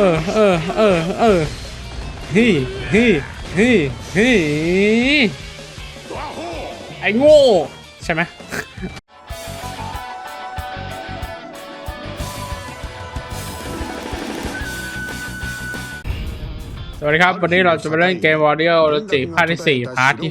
เออเออเออเออฮีฮีฮีฮีไอ้โง่ใช่ไหมสวัสดีครับ วันนี้เราจะมาเล่นเกม Warrior Logic ภาคที่ 4 พาร์ทที่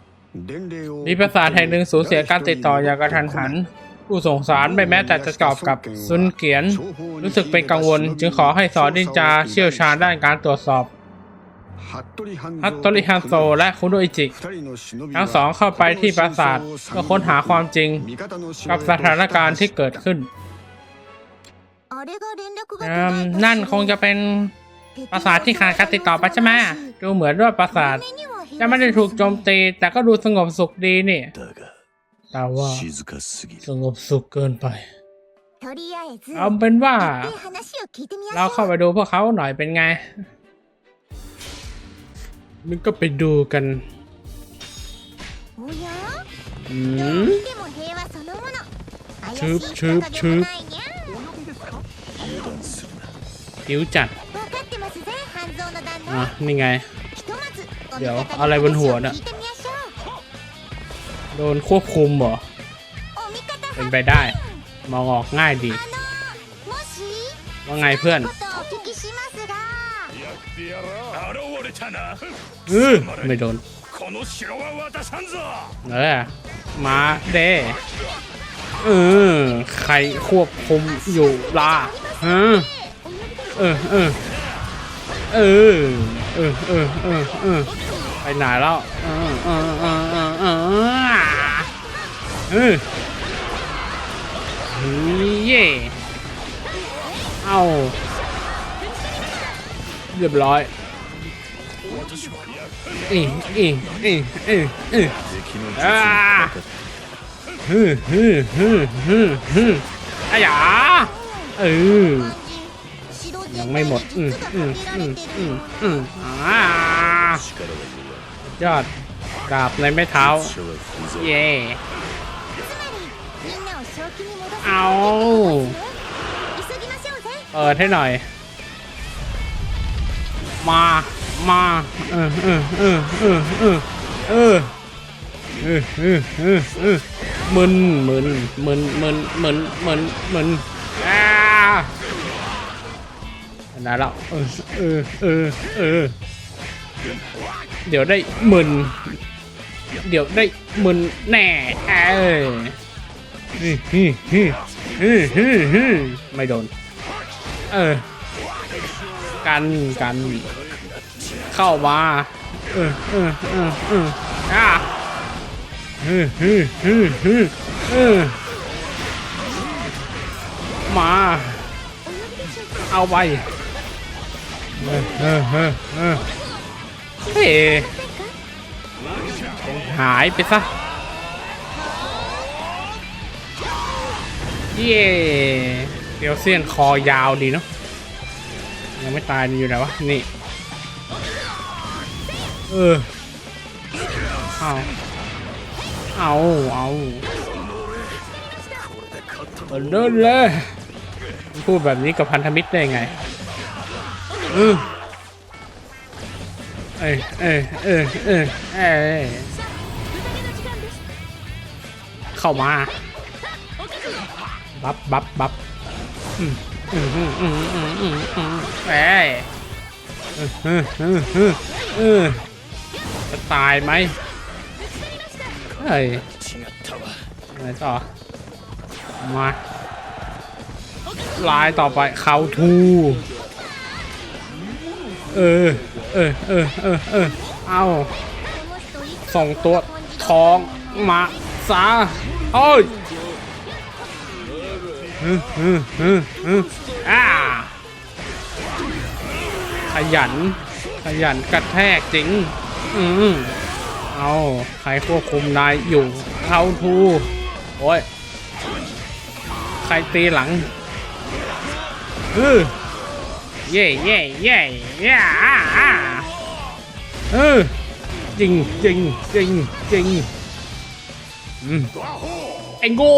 52 มีภาษาไทยหนึ่งสูญเสียการติดต่ออย่างกระทันหัน ผู้ส่งสารไม่แม้แต่จะตอบกับซุนเกียน รู้สึกเป็นกังวล จึงขอให้สอนนินจาเชี่ยวชาญด้านการตรวจสอบฮัตโตริฮันโซและคุโดอิจิทั้งสองเข้าไปที่ปราสาทเพื่อค้นหาความจริง กับสถานการณ์ที่เกิดขึ้น นั่นคงจะเป็นปราสาทที่ขาดการติดต่อไปใช่ไหมดูเหมือนว่าปราสาทจะไม่ได้ถูกโจมตี แต่ก็ดูสงบสุขดีนี่ แต่ว่าสงบสุขเกินไป เอาเป็นว่า เราเข้าไปดูพวกเขาหน่อยเป็นไง มันก็ไปดูกันชืบชืบชืบผิวจัดอะนี่ไง เดี๋ยวอะไรบนหัวน่ะ โดนควบคุมเหรอ เป็นไปได้ มองออกง่ายดี ว่าไงเพื่อนเออไม่โดนเออมาเด้เออใครควบคุมอยู่ล่ะฮะเออเออเออเออเออเออไปไหนแล้วเออเออเเออย่เอาเรียบร้อยเอ้ยเอ้ยเอ้ยเอ้ยเอ้ยอ่าฮึฮึฮึฮึฮึอ้ยายังไม่หมด อืมอืมอืมอืมออ่ายอดกราบเลยไม่เท้า เย่ เอาเปิดให้หน่อย มา มา เออเออเออเออเออเออเออเออเออเออมึนมึนมึนมึนมึนมึนมึนอ่าได้แล้วเออเออเออเออเดี๋ยวได้มึนเดี๋ยวได้มึนแน่เออ ฮึฮึฮึฮึฮึไม่โดน เออ กันกัน เข้ามา เออเออเออเอออะเออเออเออเออเออมา เอาไปเออเออเออเออเฮ้หายไปซะ เย่เดี๋ยวเสี้ยนคอยาวดีเนาะยังไม่ตายอยู่ไหนวะ นี่ เออ เอาเอาเอาเดินเลย พูดแบบนี้กับพันธมิตรได้ไงเออเอ้ยเอ้ยเอ้ยเอ้ยเอเข้ามา บับบับบับแหมจะตายไหมเฮ้ยอะไรต่อมาลายต่อไปเขาทูเออเออเออเออเอ้าส่งตัวท้องมาซาโอ้ย อืมอืมอืมอืมอ่าขยัน ขยันกระแทกจริง อืมเอาใครควบคุมนายอยู่เขาทูโอ้ย ใครตีหลังเออเย่เย่เย่เย่เออจริงจริงจริงจริงอืมไอ้โง่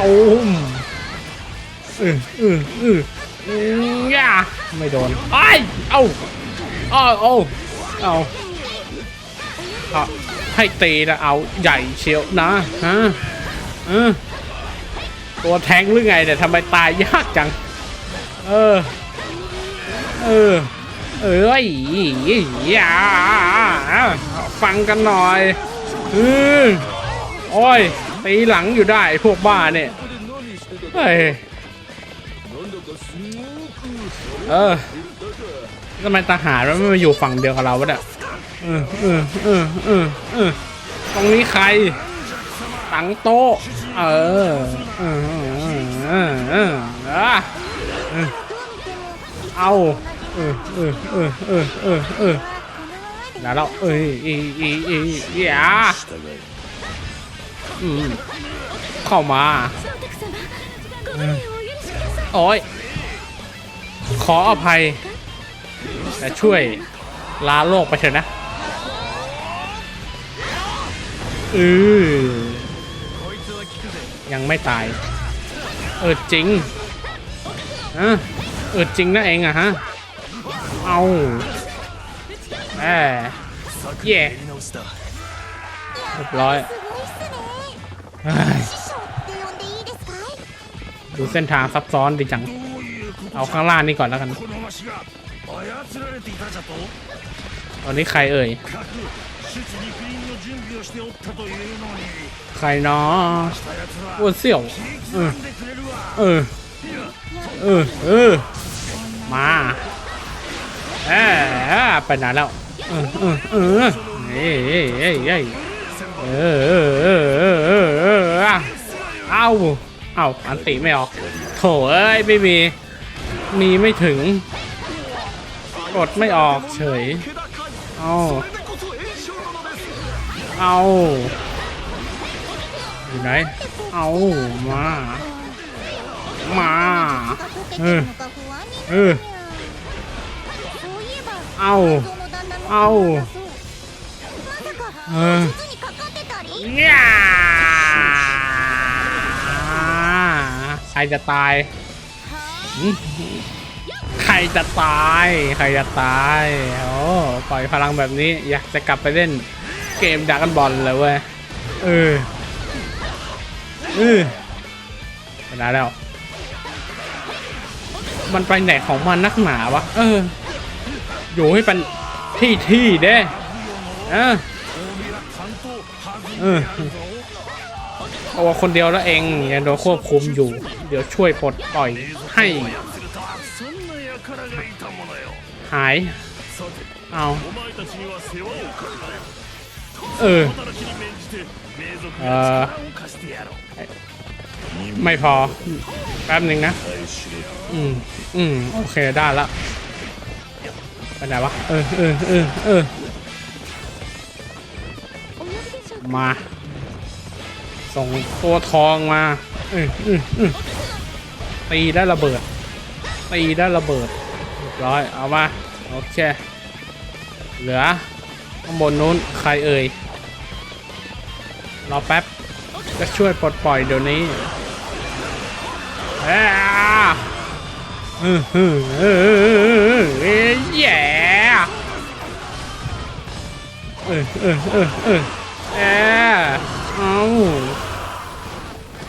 เอาเออเออเอออืมย่าไม่โดนไอ้ยเอ้าเอ้าเอ้าเอาเอาให้ตีนะเอาใหญ่เชียวนะฮะเออตัวแทงหรือไงเนี่ยทำไมตายยากจัง เออ เออ เอ้ยอย่าฟังกันหน่อยเออโอ้ย ตีหลังอยู่ได้พวกบ้าเนี่ยเฮ้ยเออทำไมทหารมันไม่มาอยู่ฝั่งเดียวกับเราวะเนี่ยเออเออเออเออเออตรงนี้ใครตังโต๊ะเออเออเออเออเออเออเอาเออเออเออเออเออเออแล้วเราเอ้ยอีอีอีอย่า従えอืม เข้ามาโอ้ยขออภัย แต่ช่วยลาโลกไปเถอะนะอือยังไม่ตาย เออจริงฮะเออจริงนะเองอะฮะ เอาแอมเย่เรียบร้อย ดูเส้นทางซับซ้อนดีจัง เอาข้างล่างนี่ก่อนแล้วกัน ตอนนี้ใครเอ่ย ใครเนาะโอ้เสี่ยว เออ เออ เออ เออ มาเออไปนหนแล้ว เออ เออ เออเฮ้ยเฮ้ยเฮ้ย เออเออเออเออเออเอ้าเอ้าอันติไม่ออก โถเอ้ยไม่มี มีไม่ถึง กดไม่ออกเฉย เอาเอาอยู่ไหน เอามา มา เออ เออ เอาเอาเออ ใครจะตาย ใครจะตาย ใครจะตาย โอ้ปล่อยพลังแบบนี้ อยากจะกลับไปเล่นเกมดักกันบอลเลยเว้ย เออ เออไปไหนแล้ว มันไปไหนของมันนักหนาวะ เออ อยู่ให้เป็นที่ที่ๆเด้ เออ เอาคนเดียวแล้วเองยังโดนควบคุมอยู่ เดี๋ยวช่วยปลดปล่อยให้ หาย เอาเออเออไม่พอ แป๊บหนึ่งนะ อืม อืม โอเค ได้ละไปไหนวะ เออเออเออเออ มา ส่งตัวทองมาเออเออเอตีได้ระเบิด ตีได้ระเบิดเรียบร้อย เอามา โอเค เหลือ ข้างบนนู้น ใครเอ่ย รอแป๊บ จะช่วยปลดปล่อยเดี๋ยวนี้เอ้าเออเออเออเออเออเอ้ย แย่เออเออ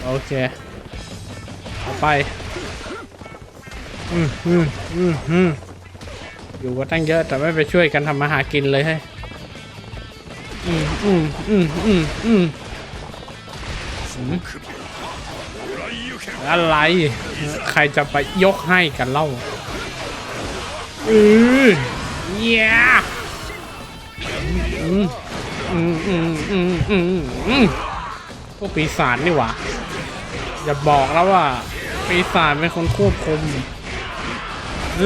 เอาโอเคเอาไป อืมอืมอืมอืมอยู่ก็ตั้งเยอะแต่ไม่ไปช่วยกันทำมาหากินเลยให้อืมอืมอืมอืมอืมอะไร ใครจะไปยกให้กันเล่าอือเย้อืม อพวกปีศาจนี่หว่าอย่าบอกแล้วว่า ปีศาจเป็นคนควบคุมเอ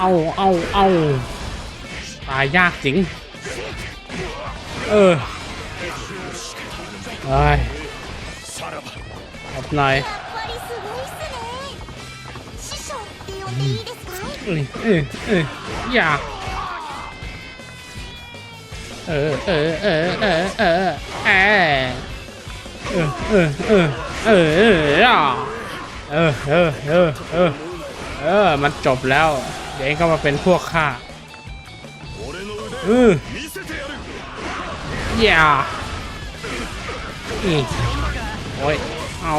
อาเอาเอาตายยากจริง เออไอ้อบหน่อยอือืมอืมอย่า เออเออเออเออเออเออเออเออเออเออเออเออเออเออเออเออมันจบแล้ว เดี๋ยวเองก็มาเป็นพวกข้าเอออย่าอีโอ้ยเอา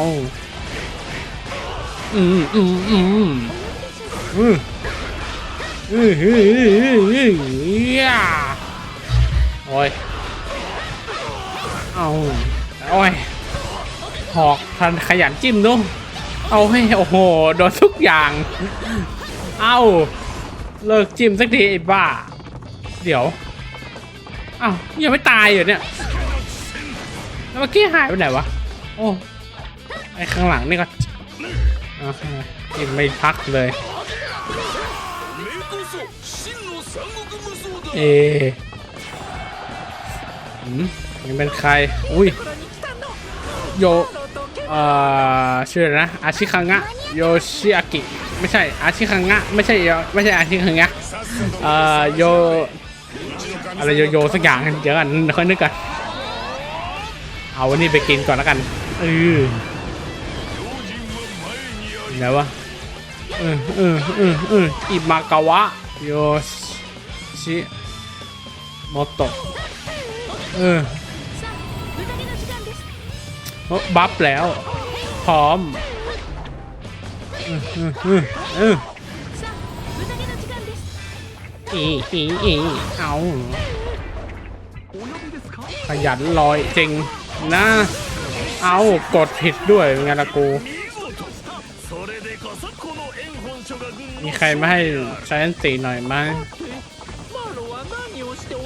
อืมอืมอืมอืมอืมอืมอืมอืม โอ้ย เอาโอ้ยหอกทันขยันจิ้มดูเอาให้โอ้โห โดนทุกอย่าง เอาเลิกจิ้มสักทีไอ้บ้า เดี๋ยวอ้าวยังไม่ตายอยู่เนี่ยแล้วเมื่อกี้หายไปไหนวะ โอ้ไอ้ข้างหลังนี่ก็จิ้มไม่พักเลย เอ ยังเป็นใคร อุ้ย โย เอ่อ ชื่ออะไรนะ อาชิคังะ โยชิอากิ ไม่ใช่ อาชิคังะ ไม่ใช่โยไม่ใช่อาชิคังะ เอ่อ โย อะไรโยโยสักอย่าง เดี๋ยวกันค่อยนึกกัน เอาวันนี้ไปกินก่อนแล้วกัน เออไหนวะ เออเออเออเอออิมากาวะ โยชิโมโตะ เออบัฟแล้ว พร้อมเออเออเออเออเอาขยันลอยจริงนะ เอากดผิดด้วยงานละกู มีใครไม่ให้ใช้สีหน่อยไหม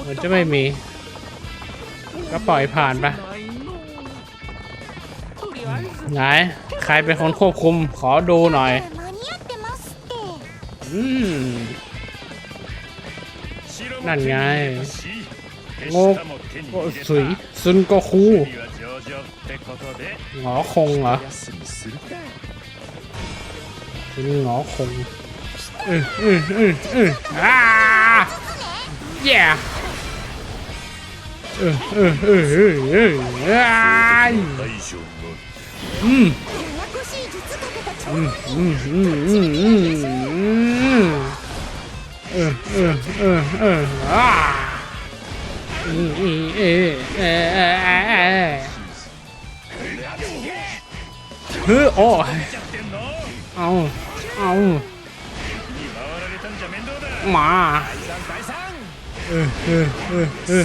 มันจะไม่มี ก็ปล่อยผ่านไปไหนใครเป็นคนควบคุมขอดูหน่อย อืม นั่นไงงโกสุยซุนก็คูหงอคงเหรอซุนหงอคงอืออืออืออืออ่า yeah เออเออเออเออเออเอออืมอืมอืมอืมอืมอืมเออเออเออเอออ่าอืมอืมเออเออเออเออเฮ้อโอ้เอาเอามาเออเออเออเออ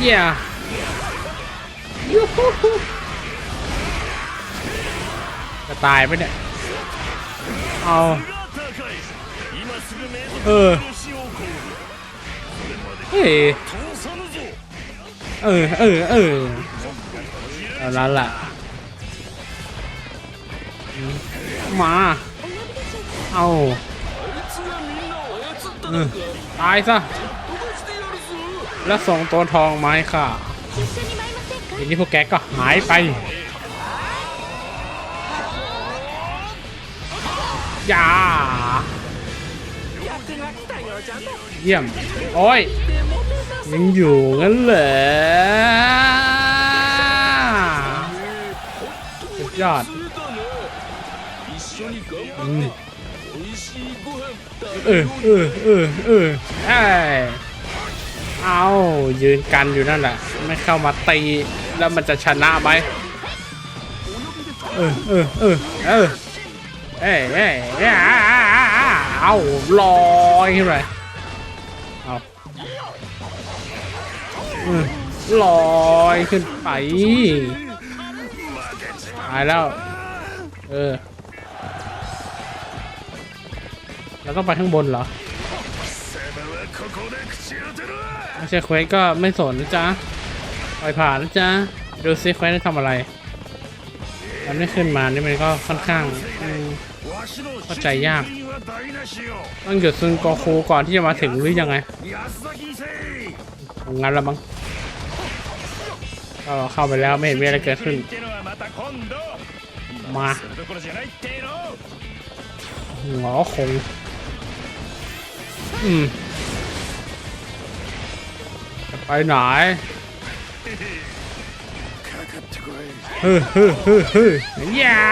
Yeah. ยจะตายไหมเนี่ย เอาเออ เฮ้ย เออ เออ เออ เอาละล่ะ มา เอาเอตายซะ แล้วส่งตัวทองไม้ค่ะทีนี้พวกแกก็หายไป อย่า เยี่ยม โอ้ย ยังอยู่งั้นเหรอยอดเออเออเออเออเไอ เอายืนกันอยู่นั่นแหละ ไม่เข้ามาตีแล้วมันจะชนะไหมเออเออเออเออเอ้ยเอ้ยเอ้ยอ่าอ่าอ่าอ่าเอาลอยขึ้นไปเอาเออลอยขึ้นไปตายแล้ว เออ แล้วต้องไปข้างบนเหรอ ไม่ใช่เควสก็ไม่สนนะจ๊ะปล่อยผ่านนะจ๊ะดูซิเควสได้ทำอะไร มันไม่ขึ้นมานี่มันก็ค่อนข้างเข้าใจยากต้องหยุดซึนโกคูก่อนที่จะมาถึงหรือยังไงงานละมั้งก็เข้าไปแล้วไม่เห็นมีอะไรเกิดขึ้น มาหัวคงอืม ไปไหนเฮ้ยเฮ้ยเฮ้ยเฮ้ยอย่า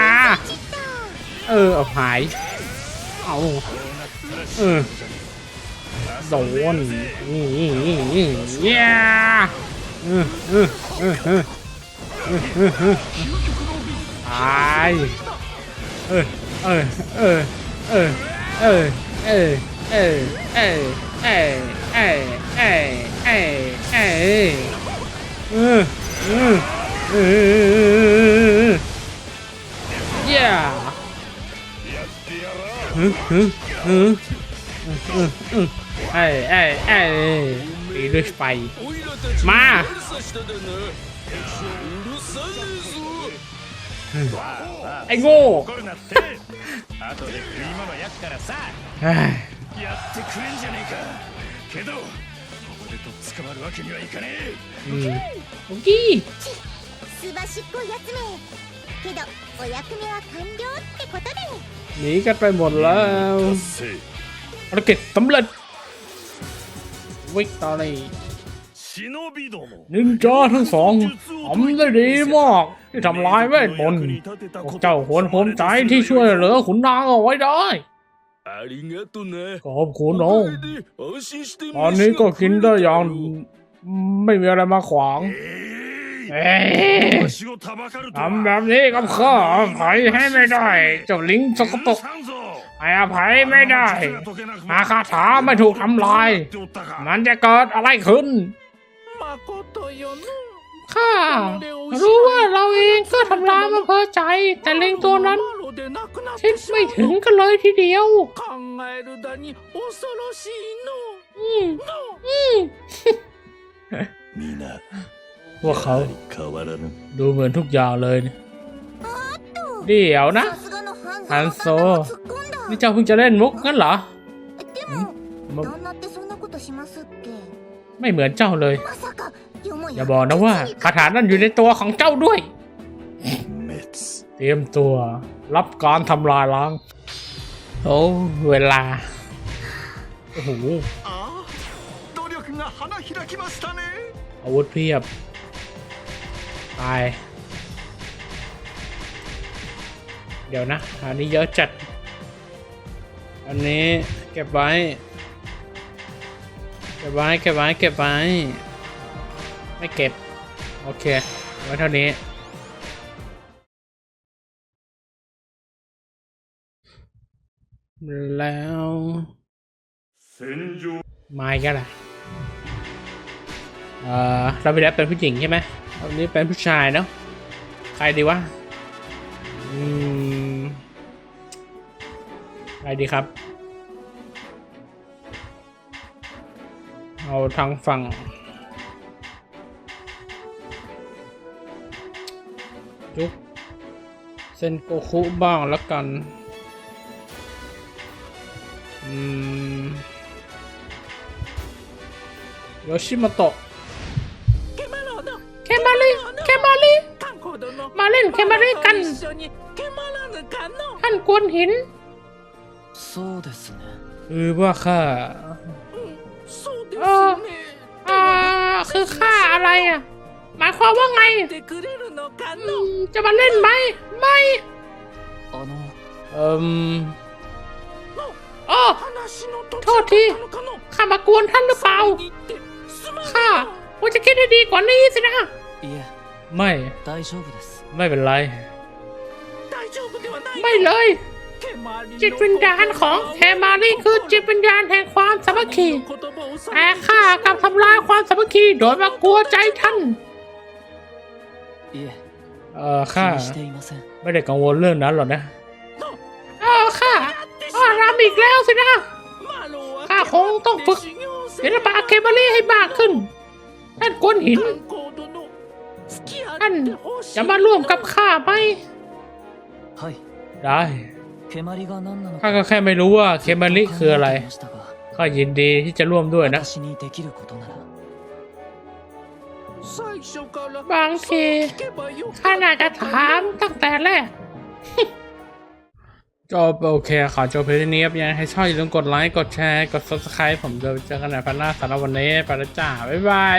เออเอาหาย เอาเออโดนนี่นี่นี่ย่าเออเออเออเออเออตายเออเออเออเออเออเออเออเออเออเออ เอ้เอ้เออเออเออเย้เออเออเออเออเออเอ้เอ้เอ้ตีด้วยไฟมาไอ้โง่やってくれんじゃねえかけどここでとっ捕まるわけにはいかね อืมโอกี้ すばしっこいやつめけどお役目は完了ってことで หนีกันไปหมดแล้ว えせい ภารกิจสำเร็จวิกตอรี่ 忍びども นินจาทั้งสองทำได้ดีมากที่ทำลายเวทมนต์พวกเจ้าควรภูมิใจที่ช่วยเหลือขุนนางเอาไว้ได้ อาริงขอบคุณน้องตอนนี้ก็กินได้อย่างไม่มีอะไรมาขวางทำแบบนี้กับข้าอภัยให้ไม่ได้ เจ้าลิงสกปรกให้อภัยไม่ได้หาคาถาไม่ถูกทำลาย มันจะเกิดอะไรขึ้นข้ารู้ว่าเราเองก็ทำลายมาเพอใจ แต่ลิงตัวนั้น คิดไม่ถึงกันเลยทีเดียวอืมอืมพวกเขาดูเหมือนทุกอย่างเลยเดี๋ยวนะฮันโซ นี่เจ้าเพิ่งจะเล่นมุกงั้นเหรอ ไม่เหมือนเจ้าเลย อย่าบอกนะว่าคาถานั่นอยู่ในตัวของเจ้าด้วย เตรียมตัวรับการทำลายล้าง โอ้เวลา โอ้โหอาวุธเพียบ ตาย เดี๋ยวนะ อันนี้เยอะจัด อันนี้เก็บไว้ เก็บไว้ เก็บไว้ เก็บไว้ ไม่เก็บ โอเค ไว้เท่านี้ แล้ว戦場มาอีกันล่ะเอ่อเราไปแล้วเป็นผู้หญิงใช่ไหมตอนนี้เป็นผู้ชายเนาะใครดีวะอืมใครดีครับ เอาทางฝั่งจุกเซนโกคุบ้างแล้วกัน อืมโยชิโมโตะเคมาริเคมาริมาเล่นเคมาริกันท่านกวนหินเออว่าข้าเออเออคือข้าอะไรอะ หมายความว่าไง จะมาเล่นไหม ไม่ เอ่ม อ้โทษทีข้ามากวนท่านหรือเปล่าข้าควรจะคิดให้ดีกว่านี้สินะไม่ ไม่เป็นไร ไม่เลย จิตวิญญาณของแทมารี่คือจิตวิญญาณแห่งความสามัคคีแต่ข้ากำลังทำลายความสามัคคีโดยมากลัวใจท่านเออข้าไม่ได้กังวลเรื่องนั้นหรอกนะ อีกแล้วสินะข้าคงต้องฝึกศิลปะเคเบลีให้มากขึ้นท่านกวนหินท่านจะมาร่วมกับข้าไหมได้ข้าก็แค่ไม่รู้ว่าเคเบลีคืออะไรข้ายินดีที่จะร่วมด้วยนะบางทีข้าน่าจะถามตั้งแต่แรก จบโอเคขอจบเพลงนี้ครับยังให้ชอบอย่าลืมกดไลค์ กดแชร์ กด subscribe ผมจะเจอกันในพันหน้าสำหรับวันนี้ไปแล้วจ้า บ๊ายบาย